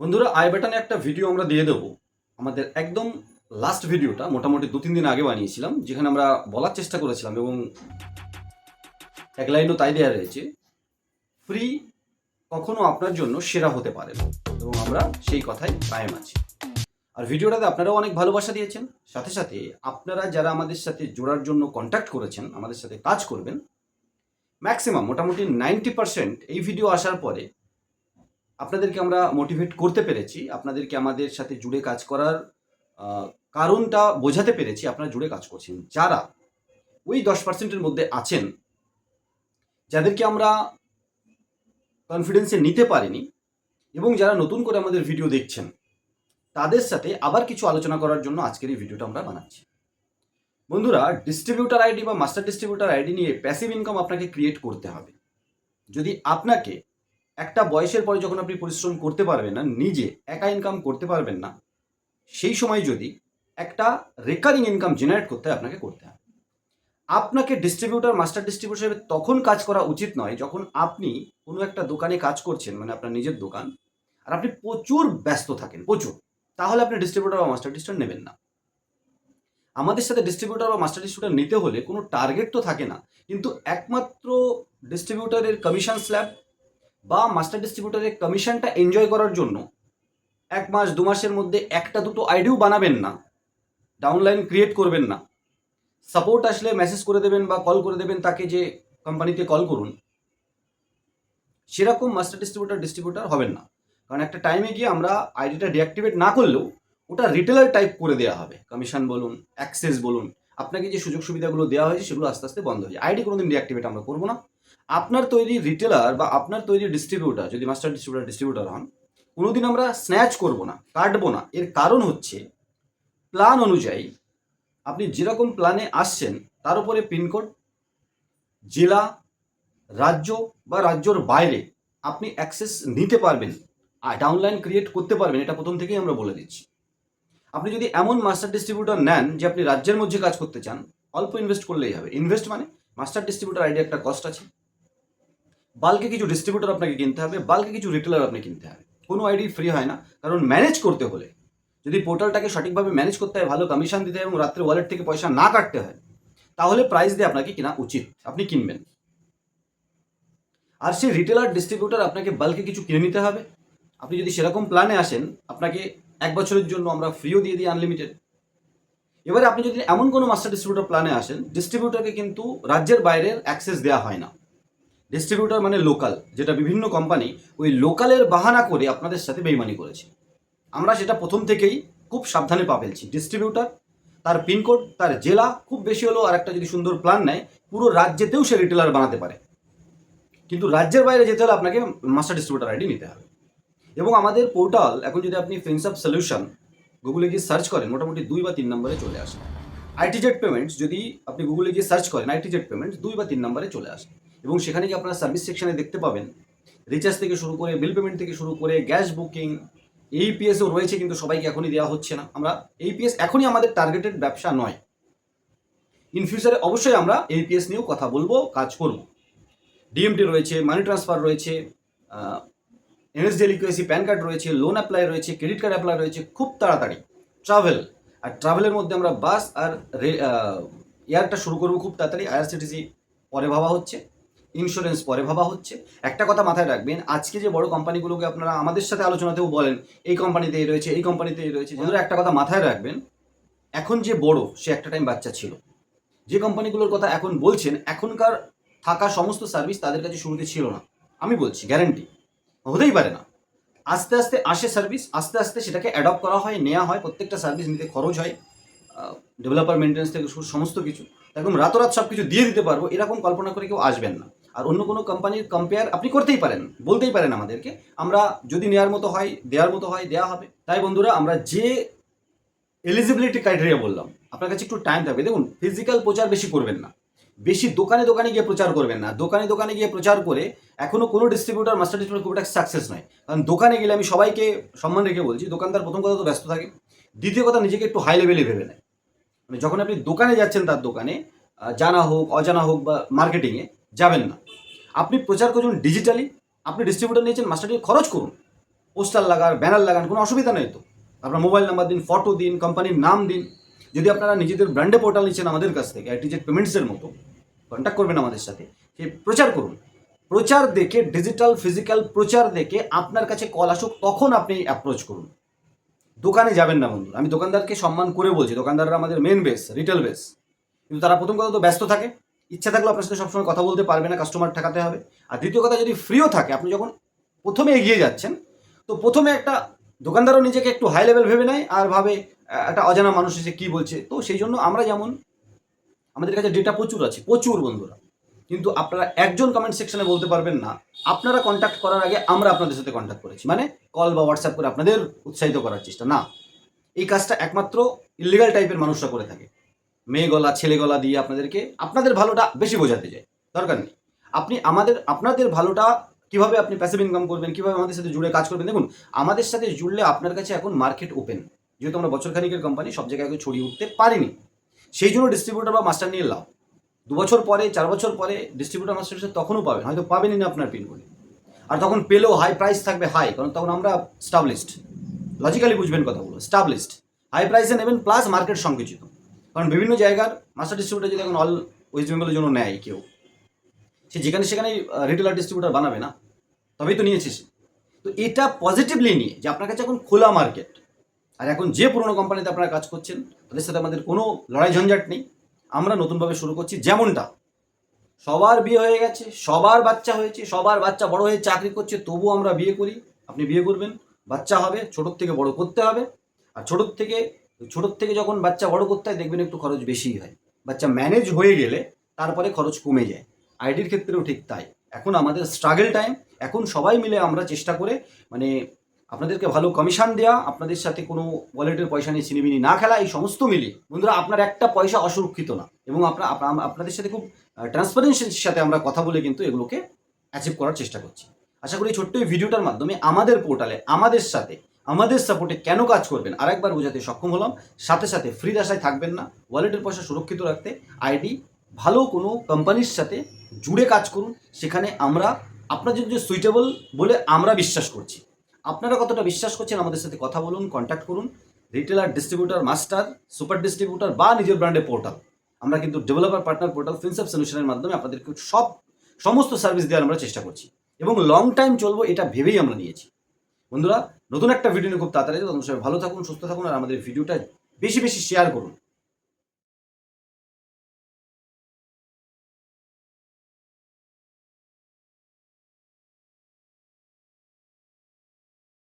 বন্ধুরা, আই বাটনে একটা ভিডিও আমরা দিয়ে দেবো। আমাদের একদম লাস্ট ভিডিওটা মোটামুটি দু তিন দিন আগে বানিয়েছিলাম, যেখানে আমরা বলার চেষ্টা করেছিলাম এবং এক লাইনও তাই দেওয়া রয়েছে, ফ্রি কখনো আপনার জন্য সেরা হতে পারে। এবং আমরা সেই কথাই কায়েম আছি। আর ভিডিওটাতে আপনারাও অনেক ভালোবাসা দিয়েছেন। সাথে সাথে আপনারা যারা আমাদের সাথে জোড়ার জন্য কন্ট্যাক্ট করেছেন, আমাদের সাথে কাজ করবেন ম্যাক্সিমাম মোটামুটি নাইনটি পার্সেন্ট এই ভিডিও আসার পরে আপনাদেরকে আমরা মোটিভেট করতে পেরেছি, আপনাদেরকে আমাদের সাথে জুড়ে কাজ করার কারণটা বোঝাতে পেরেছি, আপনারা জুড়ে কাজ করছেন। যারা ওই দশ পার্সেন্টের মধ্যে আছেন, যাদেরকে আমরা কনফিডেন্সে নিতে পারিনি এবং যারা নতুন করে আমাদের ভিডিও দেখছেন, তাদের সাথে আবার কিছু আলোচনা করার জন্য আজকের এই ভিডিওটা আমরা বানাচ্ছি। বন্ধুরা ডিস্ট্রিবিউটার আইডি বা মাস্টার ডিস্ট্রিবিউটার আইডি নিয়ে প্যাসিভ ইনকাম আপনাকে ক্রিয়েট করতে হবে। যদি আপনাকে একটা বয়সের পরে যখন আপনি পরিশ্রম করতে পারবেন না, নিজে একা ইনকাম করতে পারবেন না, সেই সময় যদি একটা রেকারিং ইনকাম জেনারেট করতে হয়, আপনাকে করতে হবে। আপনাকে ডিস্ট্রিবিউটার মাস্টার ডিস্ট্রিবিউটার হিসেবে তখন কাজ করা উচিত নয় যখন আপনি কোনো একটা দোকানে কাজ করছেন মানে আপনার নিজের দোকান, আর আপনি প্রচুর ব্যস্ত থাকেন, প্রচুর। তাহলে আপনি ডিস্ট্রিবিউটার বা মাস্টার ডিস্ট্রিবিউটার নেবেন না। আমাদের সাথে ডিস্ট্রিবিউটার বা মাস্টার ডিস্ট্রিবিউটার নিতে হলে কোনো টার্গেট তো থাকে না, কিন্তু একমাত্র ডিস্ট্রিবিউটারের কমিশন স্ল্যাব বা মাস্টার ডিস্ট্রিবিউটারের কমিশনটা এনজয় করার জন্য এক মাস, দু মাসের মধ্যে একটা দুটো আইডিও বানাবেন না ডাউনলাইন ক্রিয়েট করবেন না। সাপোর্ট আসলে মেসেজ করে দেবেন বা কল করে দেবেন তাকে যে কোম্পানিতে কল করুন। সেরকম মাস্টার ডিস্ট্রিবিউটার ডিস্ট্রিবিউটার হবেন না। কারণ একটা টাইমে গিয়ে আমরা আইডিটা ডিঅ্যাক্টিভেট না করলেও ওটা রিটেলার টাইপ করে দেওয়া হবে। কমিশন বলুন অ্যাক্সেস বলুন, আপনাকে যে সুযোগ সুবিধাগুলো দেওয়া হয়েছে সেগুলো আস্তে আস্তে বন্ধ হয়ে যায়। আইডি কোনোদিন ডিঅ্যাক্টিভেট আমরা করব না। আপনার তৈরি রিটেলার বা আপনার তৈরি ডিস্ট্রিবিউটার যদি মাস্টার ডিস্ট্রিবিউটার ডিস্ট্রিবিউটার হন, কোনোদিন আমরা স্ন্যাচ করব না, কাটবো না। এর কারণ হচ্ছে প্ল্যান অনুযায়ী আপনি যেরকম প্ল্যানে আসছেন, তার উপরে পিনকোড জেলা, রাজ্য বা রাজ্যর বাইরে আপনি অ্যাক্সেস নিতে পারবেন আর ডাউনলাইন ক্রিয়েট করতে পারবেন, এটা প্রথম থেকেই আমরা বলে দিচ্ছি। আপনি যদি এমন মাস্টার ডিস্ট্রিবিউটার নেন, যে আপনি রাজ্যের মধ্যে কাজ করতে চান, অল্প ইনভেস্ট করলেই হবে। ইনভেস্ট মানে মাস্টার ডিস্ট্রিবিউটার আইডিয়া একটা কস্ট আছে। বাল্কে কিছু ডিস্ট্রিবিউটার আপনাকে কিনতে হবে, বাল্কে কিছু রিটেলার আপনি কিনতে হবে। কোনো আইডি ফ্রি হয় না, কারণ ম্যানেজ করতে হলে, যদি পোর্টালটাকে সঠিকভাবে ম্যানেজ করতে হয়, ভালো কমিশন দিতে হয় এবং রাত্রে ওয়ালেট থেকে পয়সা না কাটতে হয়, তাহলে প্রাইস দিয়ে আপনাকে কেনা উচিত, আপনি কিনবেন। আর সেই রিটেলার ডিস্ট্রিবিউটার আপনাকে বাল্কে কিছু কিনে নিতে হবে। আপনি যদি সেরকম প্ল্যানে আসেন, আপনাকে এক বছরের জন্য আমরা ফ্রিও দিয়ে দিই আনলিমিটেড এবারে আপনি যদি এমন কোনো মাস্টার ডিস্ট্রিবিউটার প্ল্যানে আসেন ডিস্ট্রিবিউটারকে কিন্তু রাজ্যের বাইরের অ্যাক্সেস দেওয়া হয় না। ডিস্ট্রিবিউটার মানে লোকাল যেটা বিভিন্ন কোম্পানি ওই লোকালের বাহানা করে আপনাদের সাথে বেইমানি করেছে। আমরা সেটা প্রথম থেকেই খুব সাবধানে পা ফেলছি। ডিস্ট্রিবিউটার তার পিনকোড তার জেলা খুব বেশি হলেও আর একটা যদি সুন্দর প্ল্যান নেয়, পুরো রাজ্যেতেও সে রিটেলার বানাতে পারে। কিন্তু রাজ্যের বাইরে যেতে হলে আপনাকে মাস্টার ডিস্ট্রিবিউটার আইডি নিতে হবে। এবং আমাদের পোর্টাল এখন যদি আপনি ফিন্স অফ সলিউশন গুগলে গিয়ে সার্চ করেন, মোটামুটি দুই বা তিন নম্বরে চলে আসে। আইটিজেড পেমেন্টস যদি আপনি গুগলে গিয়ে সার্চ করেন আইটিজেড পেমেন্টস দুই বা তিন নম্বরে চলে আসে। এবং সেখানে গিয়ে আপনারা সার্ভিস সেকশানে দেখতে পাবেন রিচার্জ থেকে শুরু করে বিল পেমেন্ট থেকে শুরু করে গ্যাস বুকিং এইপিএসও রয়েছে কিন্তু সবাইকে এখনই দেওয়া হচ্ছে না। আমরা এইপিএস এখনই আমাদের টার্গেটেড ব্যবসা নয়। ইন ফিউচারে অবশ্যই আমরা এইপিএস নিয়েও কথা বলব, কাজ করব। ডিএমটি রয়েছে মানি ট্রান্সফার রয়েছে এনএসডি লিকুয়েসি প্যান কার্ড রয়েছে লোন অ্যাপ্লাই রয়েছে ক্রেডিট কার্ড অ্যাপ্লাই রয়েছে, খুব তাড়াতাড়ি। ট্রাভেল আর ট্রাভেলের মধ্যে আমরা বাস আর এয়ারটা শুরু করব খুব তাড়াতাড়ি। আইআরসিটিসি পরে ভাবা হচ্ছে। ইন্স্যুরেন্স পরে ভাবা হচ্ছে। একটা কথা মাথায় রাখবেন, আজকে যে বড় কোম্পানিগুলোকে আপনারা আমাদের সাথে আলোচনাতেও বলেন, এই কোম্পানিতে এই রয়েছে, এই কোম্পানিতে এই রয়েছে বন্ধুরা, একটা কথা মাথায় রাখবেন, এখন যে বড়, সে একটা টাইম বাচ্চা ছিল। যে কোম্পানিগুলোর কথা এখন বলছেন, এখনকার থাকা সমস্ত সার্ভিস তাদের কাছে শুরুতে ছিল না। আমি বলছি গ্যারান্টি হতেই পারে না। আস্তে আস্তে আসে সার্ভিস আস্তে আস্তে সেটাকে অ্যাডপ্ট করা হয় নেওয়া হয়, প্রত্যেকটা সার্ভিস নিতে খরচ হয় ডেভেলপার মেনটেন্স থেকে সমস্ত কিছু। একদম রাতরাত সব কিছু দিয়ে দিতে পারব, এরকম কল্পনা করে কেউ আসবেন না। আর অন্য কোনো কোম্পানির কম্পেয়ার আপনি করতেই পারেন, বলতেই পারেন আমাদেরকে, আমরা যদি নেওয়ার মতো হয় দেওয়ার মতো হয় দেওয়া হবে। তাই বন্ধুরা, আমরা যে এলিজিবিলিটি ক্রাইটেরিয়া বললাম, আপনার কাছে একটু টাইম থাকবে। দেখুন ফিজিক্যাল প্রচার বেশি করবেন না। বেশি দোকানে দোকানে গিয়ে প্রচার করবেন না। দোকানে দোকানে গিয়ে প্রচার করে এখনও কোনো ডিস্ট্রিবিউটার মাস্টার ডিস্ট্রিবিউটার খুব একটা সাকসেস নয়। কারণ দোকানে গেলে আমি সবাইকে সম্মান রেখে বলছি, দোকানদার প্রথম কথা তো ব্যস্ত থাকে। দ্বিতীয় কথা, নিজেকে একটু হাই লেভেলে ভেবে নেয়। মানে যখন আপনি দোকানে যাচ্ছেন তার দোকানে জানা হোক, অজানা হোক বা মার্কেটিংয়ে যাবেন না। আপনি প্রচার করুন ডিজিটালি আপনি ডিস্ট্রিবিউটার নিয়েছেন মাস্টার খরচ করুন। পোস্টার লাগান ব্যানার লাগান, কোনো অসুবিধা নেই তো। আপনার মোবাইল নাম্বার দিন ফটো দিন কোম্পানির নাম দিন। যদি আপনারা নিজেদের ব্র্যান্ডে পোর্টাল নিচ্ছেন আমাদের কাছ থেকে আইটিজেড পেমেন্টসের মতো কন্ট্যাক্ট করবেন আমাদের সাথে। প্রচার করুন। প্রচার দেখে ডিজিটাল ফিজিক্যাল প্রচার দেখে আপনার কাছে কল আসুক, তখন আপনি অ্যাপ্রোচ করুন। দোকানে যাবেন না বন্ধু। আমি দোকানদারকে সম্মান করে বলছি। দোকানদাররা আমাদের মেন বেস রিটেল বেস কিন্তু তারা প্রথম কথা তো ব্যস্ত থাকে। ইচ্ছা থাকলে আপনার সাথে সবসময় কথা বলতে পারবে না কাস্টমার ঠেকাতে হবে। আর দ্বিতীয় কথা, যদি ফ্রিও থাকে, আপনি যখন প্রথমে এগিয়ে যাচ্ছেন, তো প্রথমে একটা দোকানদারও নিজেকে একটু হাই লেভেল ভেবে নেয় আর ভাবে একটা অজানা মানুষ এসে কী বলছে। তো সেই জন্য আমরা যেমন, আমাদের কাছে ডেটা প্রচুর আছে, প্রচুর বন্ধুরা। কিন্তু আপনারা একজন কমেন্ট সেকশনে বলতে পারবেন না। আপনারা কন্ট্যাক্ট করার আগে আমরা আপনাদের সাথে কন্ট্যাক্ট করেছি। মানে কল বা হোয়াটসঅ্যাপ করে আপনাদের উৎসাহিত করার চেষ্টা। না, এই কাজটা একমাত্র ইলিগাল টাইপের মানুষরা করে থাকে। মেয়ে গলা, ছেলে গলা দিয়ে আপনাদেরকে আপনাদের ভালোটা বেশি বোঝাতে যায় দরকার নেই। আপনি আমাদের, আপনাদের ভালোটা কীভাবে আপনি প্যাসিভ ইনকাম করবেন, কীভাবে আমাদের সাথে জুড়ে কাজ করবেন, দেখুন, আমাদের সাথে জুড়লে আপনার কাছে এখন মার্কেট ওপেন যেহেতু আমরা বছর খানিকের কোম্পানি সব জায়গায় ছড়িয়ে উঠতে পারিনি। সেই জন্য ডিস্ট্রিবিউটার বা মাস্টার নিয়ে লাভ। দু বছর পরে, চার বছর পরে ডিস্ট্রিবিউটার মাস্টার হিসেবে তখনও পাবেন, হয়তো পাবেনই না আপনার পিনকোডে আর তখন পেলেও হাই প্রাইস থাকবে হাই কারণ তখন আমরা স্টাবলিস্ট লজিক্যালি বুঝবেন কথাগুলো স্টাবলিস্ট হাই প্রাইসে নেবেন প্লাস মার্কেট সংকুচিত কারণ বিভিন্ন জায়গার মাস্টার ডিস্ট্রিবিউটার যদি এখন অল ওয়েস্ট বেঙ্গলের জন্য নেয় কেউ, সে যেখানে সেখানেই রিটেলার ডিস্ট্রিবিউটার বানাবে না, তবেই তো নিয়েছে সে। তো এটা পজিটিভলি নিয়ে যে আপনার কাছে এখন খোলা মার্কেট আর এখন যে পুরোনো কোম্পানিতে আপনারা কাজ করছেন, তাদের সাথে আমাদের কোনো লড়াই ঝঞ্ঝাট নেই। আমরা নতুনভাবে শুরু করছি যেমনটা। সবার বিয়ে হয়ে গেছে, সবার বাচ্চা হয়েছে, সবার বাচ্চা বড় হয়ে চাকরি করছে, তবুও আমরা বিয়ে করি। আপনি বিয়ে করবেন, বাচ্চা হবে, ছোটোর থেকে বড় করতে হবে, আর ছোটোর থেকে ছোটোর থেকে যখন বাচ্চা বড় করতে হয়, দেখবেন একটু খরচ বেশিই হয়। বাচ্চা ম্যানেজ হয়ে গেলে তারপরে খরচ কমে যায়। আইডির ক্ষেত্রেও ঠিক তাই। এখন আমাদের স্ট্রাগল টাইম এখন সবাই মিলে আমরা চেষ্টা করে মানে আপনাদেরকে ভালো কমিশন দেওয়া আপনাদের সাথে কোনো ওয়ালেটের পয়সা নিয়ে চিনিমিনি না খেলা, এই সমস্ত মিলিয়ে। বন্ধুরা, আপনার একটা পয়সা অসুরক্ষিত না। এবং আপনার আপনাদের সাথে খুব ট্রান্সপারেন্সির সাথে আমরা কথা বলে কিন্তু এগুলোকে অ্যাচিভ করার চেষ্টা করছি। আশা করি ছোট্ট এই ভিডিওটার মাধ্যমে আমাদের পোর্টালে আমাদের সাথে আমাদের সাপোর্টে কেন কাজ করবেন? আরেকবার বোঝাতে সক্ষম হলাম। সাথে সাথে ফ্রি আশায় থাকবেন না। ওয়ালেটের পয়সা সুরক্ষিত রাখতে আইডি ভালো কোনো কোম্পানির সাথে জুড়ে কাজ করুন। সেখানে আমরা আপনাদের যে সুইটেবল বলে আমরা বিশ্বাস করছি। আপনারা কতটা বিশ্বাস করছেন আমাদের সাথে কথা বলুন কন্ট্যাক্ট করুন। Retailer distributor master super distributor বা নিজের ব্র্যান্ডের পোর্টাল আমরা কিন্তু ডেভেলপার পার্টনার পোর্টাল ফিনসেপ সলিউশনের মাধ্যমে আপনাদেরকে সব, সমস্ত সার্ভিস দেওয়ার আমরা চেষ্টা করছি। এবং লং টাইম চলবো, এটা ভেবেই আমরা নিয়েছি। বন্ধুরা, নতুন একটা ভিডিও নিয়ে খুব তাড়াতাড়ি তখন সবাই ভালো থাকুন, সুস্থ থাকুন, আর আমাদের ভিডিওটা বেশি বেশি শেয়ার করুন।